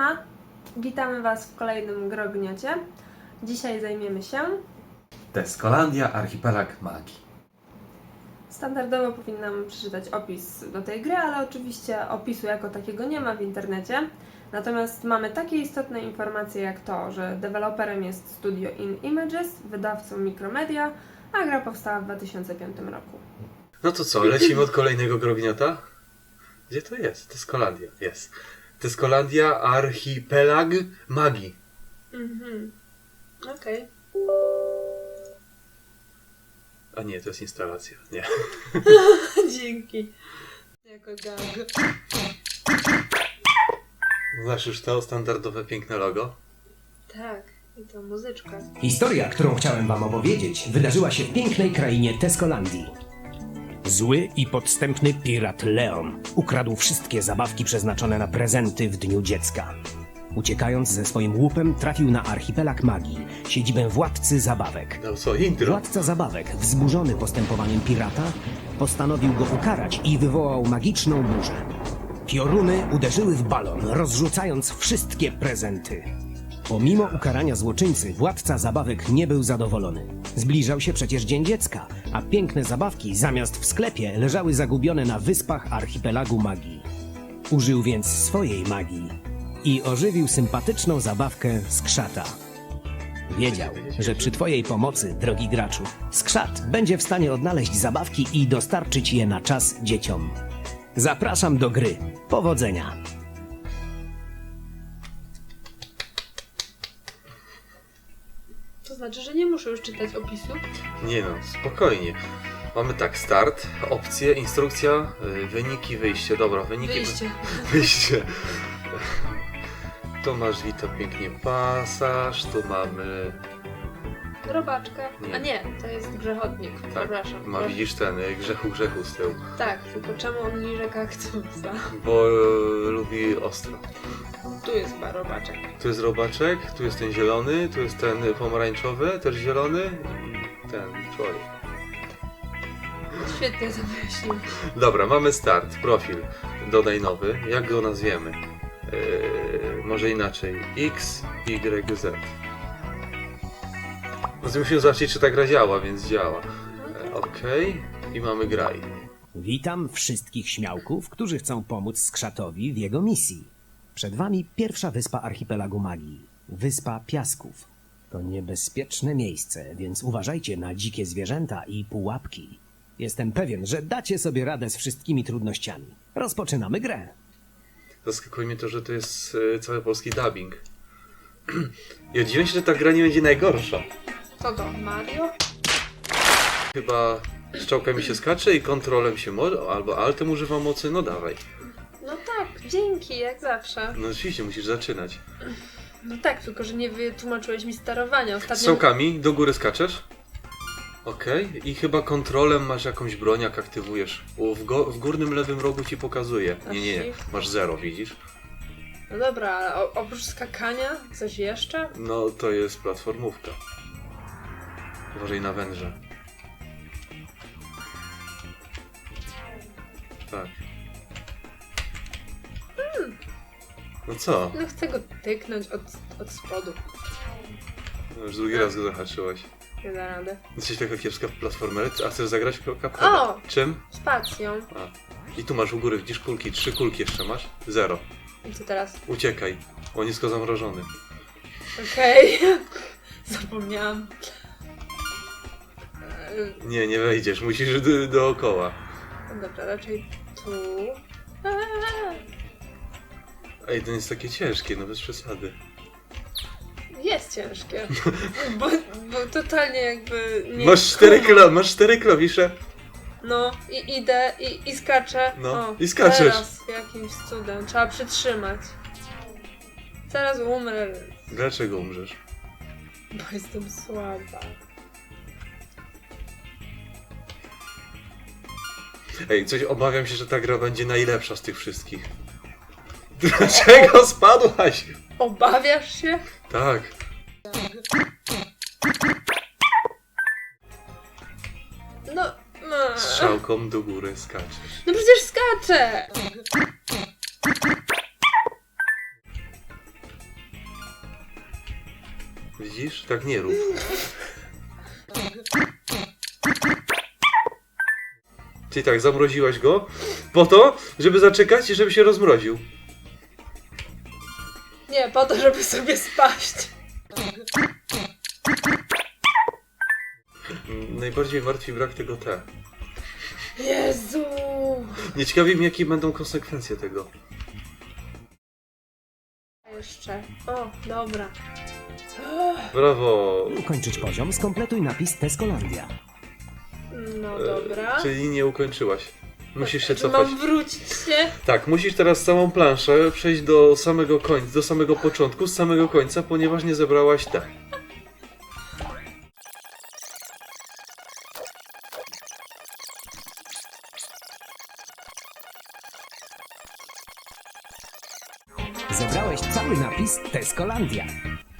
Siema, witamy Was w kolejnym grogniocie. Dzisiaj zajmiemy się, Deskolandia, archipelag magii. standardowo powinnam przeczytać opis do tej gry, ale oczywiście opisu jako takiego nie ma w internecie. Natomiast mamy takie istotne informacje jak to, że deweloperem jest Studio In Images, wydawcą Micromedia, a gra powstała w 2005 roku. No to co, lecimy od kolejnego grogniota? Gdzie to jest? Deskolandia, jest. Deskolandia, archipelag magii. Mhm. Okej. A nie, to jest instalacja. Nie. Dzięki. Jako gang. Znasz już to standardowe, piękne logo? Tak, i to muzyczka. Historia, którą chciałem wam opowiedzieć, wydarzyła się w pięknej krainie Teskolandii. Zły i podstępny pirat Leon ukradł wszystkie zabawki przeznaczone na prezenty w Dniu Dziecka. Uciekając ze swoim łupem, trafił na archipelag magii, siedzibę władcy zabawek. No co, intro? Władca zabawek, wzburzony postępowaniem pirata, postanowił go ukarać i wywołał magiczną burzę. Pioruny uderzyły w balon, rozrzucając wszystkie prezenty. Pomimo ukarania złoczyńcy, władca zabawek nie był zadowolony. Zbliżał się przecież Dzień Dziecka, a piękne zabawki zamiast w sklepie leżały zagubione na wyspach archipelagu magii. Użył więc swojej magii i ożywił sympatyczną zabawkę skrzata. Wiedział, że przy Twojej pomocy, drogi graczu, skrzat będzie w stanie odnaleźć zabawki i dostarczyć je na czas dzieciom. Zapraszam do gry. Powodzenia! Muszę już czytać opisu? Nie no, spokojnie. Mamy tak, start, opcje, instrukcja, y, wyniki, wyjście. Dobra, wyniki... Wyjście. Wyjście. Tu masz Wito pięknie pasaż, tu mamy... Robaczka. Nie. A nie, to jest grzechotnik. Przepraszam. Ma widzisz ten, grzechu grzechu z tyłu. Tak, tylko czemu on liże kaktusa? Bo y, lubi ostro. Tu jest chyba robaczek. Tu jest robaczek, tu jest ten zielony, tu jest ten pomarańczowy, też zielony i ten człowiek. Świetnie to wyjaśnił. Dobra, mamy start, profil. Dodaj nowy. Jak go nazwiemy? Yy, może inaczej. X, Y, Z. Musimy zobaczyć, czy ta gra działa, więc działa. E, OK. I mamy graj. Witam wszystkich śmiałków, którzy chcą pomóc Skrzatowi w jego misji. Przed wami pierwsza wyspa archipelagu magii. Wyspa Piasków. To niebezpieczne miejsce, więc uważajcie na dzikie zwierzęta i pułapki. Jestem pewien, że dacie sobie radę z wszystkimi trudnościami. Rozpoczynamy grę. Zaskakuje mnie to, że to jest e, cały polski dubbing. I dziwię się, że ta gra nie będzie najgorsza. Co to, Mario? Chyba strzałka mi się skacze i kontrolem się mo- albo altem używam mocy, no dawaj. No tak, dzięki, jak zawsze. No oczywiście, musisz zaczynać. No tak, tylko że nie wytłumaczyłeś mi sterowania. Ostatnio... Strzałkami do góry skaczesz. Okej, i chyba kontrolem masz jakąś broń, jak aktywujesz. W, go, w górnym lewym rogu ci pokazuje. Nie, nie, nie, masz zero, widzisz? No dobra, ale o, oprócz skakania coś jeszcze? No to jest platformówka. Uważaj na węże. Tak. No co? No chcę go tyknąć od, od spodu. No Już drugi raz go zahaczyłaś. Nie da rady. Jesteś taka kiepska w platformery, a chcesz zagrać w kapkę? O! Czym? Spacją. A. I tu masz u góry, widzisz kulki, trzy kulki jeszcze masz? Zero. I co teraz? Uciekaj, on jest zamrożony. Okej. Zapomniałam. Nie, nie wejdziesz, musisz do, dookoła. Dobra, raczej tu. Eee, Ej, to jest takie ciężkie, no bez przesady. Jest ciężkie. Bo, bo totalnie jakby nie. masz cztery klo, masz cztery klawisze. No i idę i, i skaczę. No, i skaczesz. Teraz jakimś cudem. Trzeba przytrzymać. Zaraz umrę, Dlaczego umrzesz? bo jestem słaba. Ej, coś obawiam się, że ta gra będzie najlepsza z tych wszystkich. Dlaczego spadłaś? Obawiasz się? Tak. No. No, Strzałką do góry skaczesz. no przecież skaczę! Widzisz? Tak nie rób. Czyli tak, zamroziłaś go po to, żeby zaczekać i żeby się rozmroził. Nie, po to, żeby sobie spaść. Mm, Najbardziej martwi brak tego T. Jezu! Nie ciekawi mnie, jakie będą konsekwencje tego. A Jeszcze. O, dobra. Brawo! Ukończyć poziom, skompletuj napis Teskolandia. No E, dobra. Czyli nie ukończyłaś. Musisz się cofać. mam wrócić się? Tak, musisz teraz całą planszę przejść do samego końca, do samego początku, z samego końca, ponieważ nie zebrałaś T. Zebrałeś cały napis Teskolandia.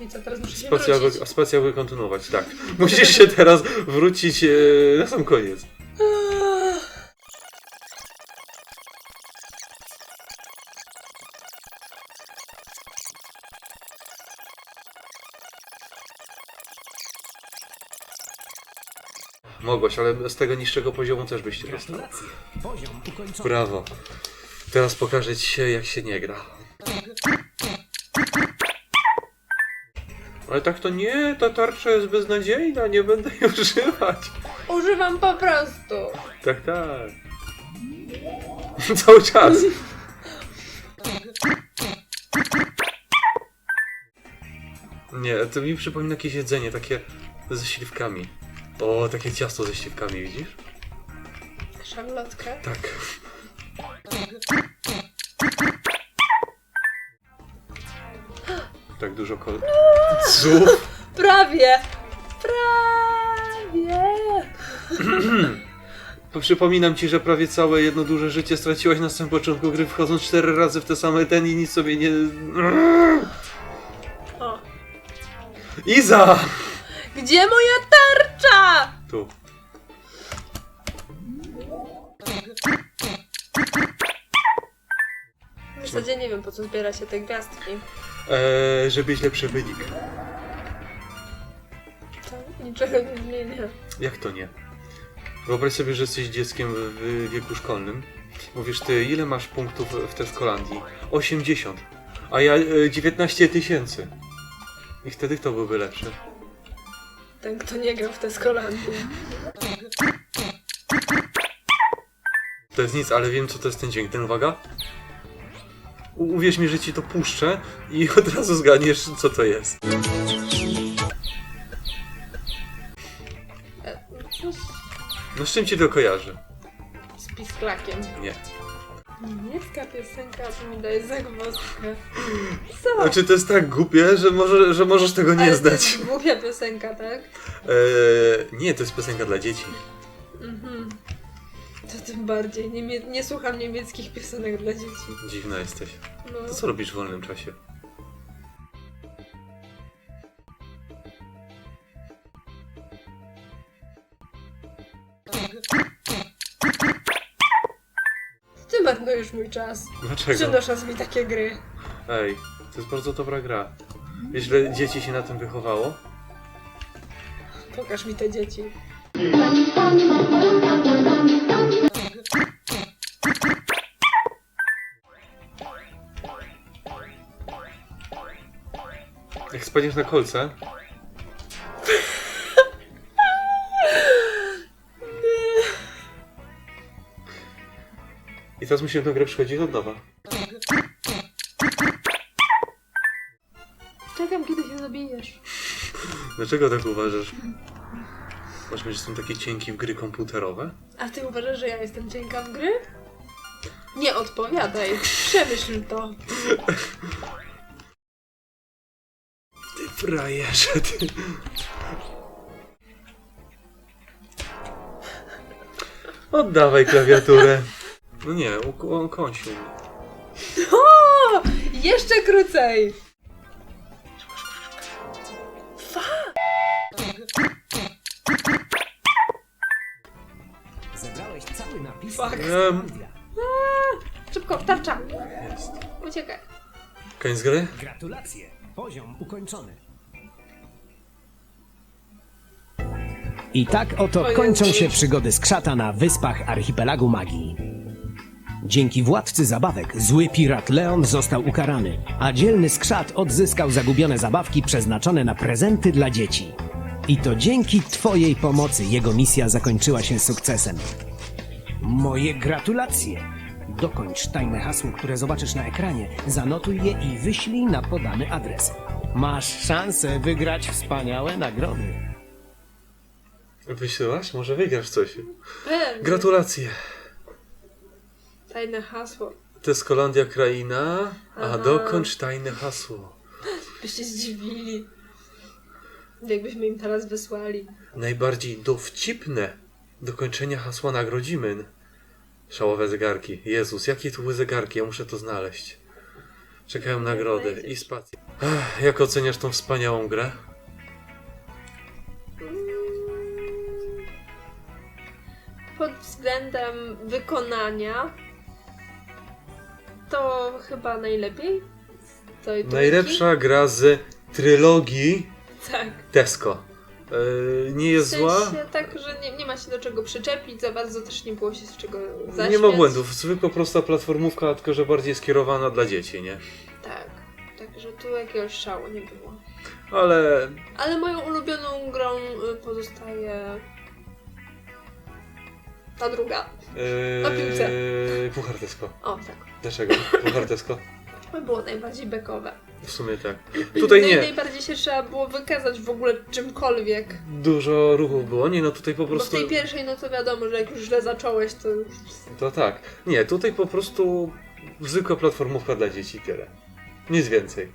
I co, teraz muszę się Spacja, wrócić? wy, spacja by kontynuować, tak. Musisz się teraz wrócić e, na sam koniec. Mogłaś, ale z tego niższego poziomu też byś się dostał. Gratulacje. Poziom ukończony. Brawo. Teraz pokażę ci się, jak się nie gra. Ale tak to nie, ta tarcza jest beznadziejna, nie będę jej używać. Używam po prostu. Tak, tak. Cały czas. Nie, to mi przypomina jakieś jedzenie, takie ze śliwkami. O, takie ciasto ze śliwkami, widzisz? Szarlotkę. Tak. Tak dużo kol... Ców! Prawie! Prawie! To Przypominam ci, że prawie całe jedno duże życie straciłaś na samym początku gry, wchodząc cztery razy w te same ten i nic sobie nie... O. Iza! Gdzie moja tarcza? Tu. W zasadzie nie wiem po co zbiera się te gwiazdki. Eee, żeby mieć lepszy wynik. To niczego nie zmienia. Jak to nie? Wyobraź sobie, że jesteś dzieckiem w wieku szkolnym. Mówisz, ty ile masz punktów w Teskolandii? 80. A ja e, 19 tysięcy. I wtedy kto byłby lepszy? Ten kto nie grał w te skolandy. To jest nic, ale wiem co to jest ten dźwięk. Ten uwaga. Uwierz mi, że ci to puszczę i od razu zgadniesz co to jest. E, Coś No z czym ci to kojarzy? z pisklakiem. Nie. Niemiecka piosenka, tu mi daje zagwozdkę. Co? Znaczy to jest tak głupie, że, może, że możesz tego nie Ale to znać. jest głupia piosenka, tak? Eee, nie, to jest piosenka dla dzieci. Mhm. To tym bardziej. Nie, nie słucham niemieckich piosenek dla dzieci. Dziwna jesteś. No. To co robisz w wolnym czasie? Ty marnujesz mój czas. Dlaczego? Przynosząc mi takie gry. Ej, to jest bardzo dobra gra. Wiesz, ile dzieci się na tym wychowało? Pokaż mi te dzieci. Spadniesz na kolce... I teraz musimy tę grę przychodzić od nowa. Czekam, kiedy się zabijesz. Dlaczego tak uważasz? Masz że są takie cienki w gry komputerowe? A ty uważasz, że ja jestem cienka w gry? Nie odpowiadaj. Przemyśl to. Frajerze, ty. Oddawaj klawiaturę. No nie, u- ukąsił mnie. O! Jeszcze krócej! Zebrałeś cały napis Fuck. Teskolandia. Szybko, tarcza! Jest. Uciekaj. Koniec gry? Gratulacje. Poziom ukończony. I tak oto kończą się przygody skrzata na wyspach archipelagu magii. Dzięki władcy zabawek zły pirat Leon został ukarany, a dzielny skrzat odzyskał zagubione zabawki przeznaczone na prezenty dla dzieci. I to dzięki Twojej pomocy jego misja zakończyła się sukcesem. Moje gratulacje! Dokończ tajne hasło, które zobaczysz na ekranie, zanotuj je i wyślij na podany adres. Masz szansę wygrać wspaniałe nagrody. Wysyłasz? Może wygrasz coś. Pewnie. Gratulacje. Tajne hasło. Teskolandia kraina, a Aha. dokończ tajne hasło. Byście zdziwili. Jakbyśmy im teraz wysłali. Najbardziej dowcipne dokończenia hasła nagrodzimy. Szałowe zegarki. Jezus, jakie tu były zegarki? Ja muszę to znaleźć. Czekają nagrody i spacje. Ech, Jak oceniasz tą wspaniałą grę? Względem wykonania to chyba najlepiej. Trójki. Najlepsza gra z trylogii Tak. Tesco. Yy, nie W jest zła. sensie tak, że nie, nie ma się do czego przyczepić, za bardzo też nie było się z czego zaśmiać. Nie ma błędów. Zwykła prosta platformówka, tylko że bardziej skierowana dla dzieci, nie? Tak. Także tu jakiegoś szału nie było. Ale Ale moją ulubioną grą y, pozostaje ta druga. Na piłce. Puchar Tesco. O, tak. Dlaczego? Puchar Tesco? To było najbardziej bekowe. W sumie tak. Tutaj no i nie. najbardziej się trzeba było wykazać w ogóle czymkolwiek. Dużo ruchów było. Nie, no tutaj po Bo w prostu. tej pierwszej, no to wiadomo, że jak już źle zacząłeś, to już... To tak. Nie, tutaj po prostu zwykła platformówka dla dzieci tyle. Nic więcej.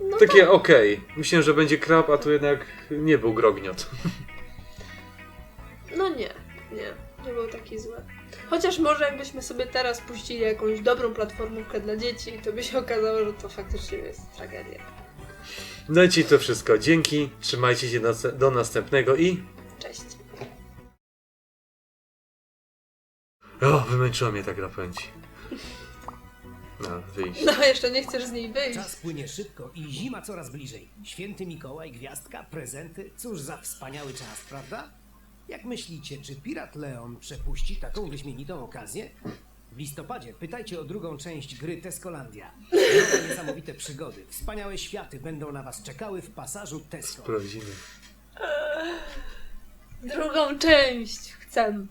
No Takie okej. Myślałem, że będzie krab, a tu jednak nie był grogniot. No nie, nie. Nie był taki zły. Chociaż może jakbyśmy sobie teraz puścili jakąś dobrą platformówkę dla dzieci, to by się okazało, że to faktycznie jest tragedia. No i ci to wszystko. Dzięki. Trzymajcie się do- do następnego i. Cześć. O, wymęczyła mnie ta gra pędzi. No, wyjść. No, jeszcze nie chcesz z niej wyjść. Czas płynie szybko i zima coraz bliżej. Święty Mikołaj, gwiazdka, prezenty. Cóż za wspaniały czas, prawda? Jak myślicie, czy pirat Leon przepuści taką wyśmienitą okazję? W listopadzie pytajcie o drugą część gry Teskolandia. Nowe niesamowite przygody, wspaniałe światy będą na was czekały w pasażu Tesco. Sprawdzimy. Drugą część chcę.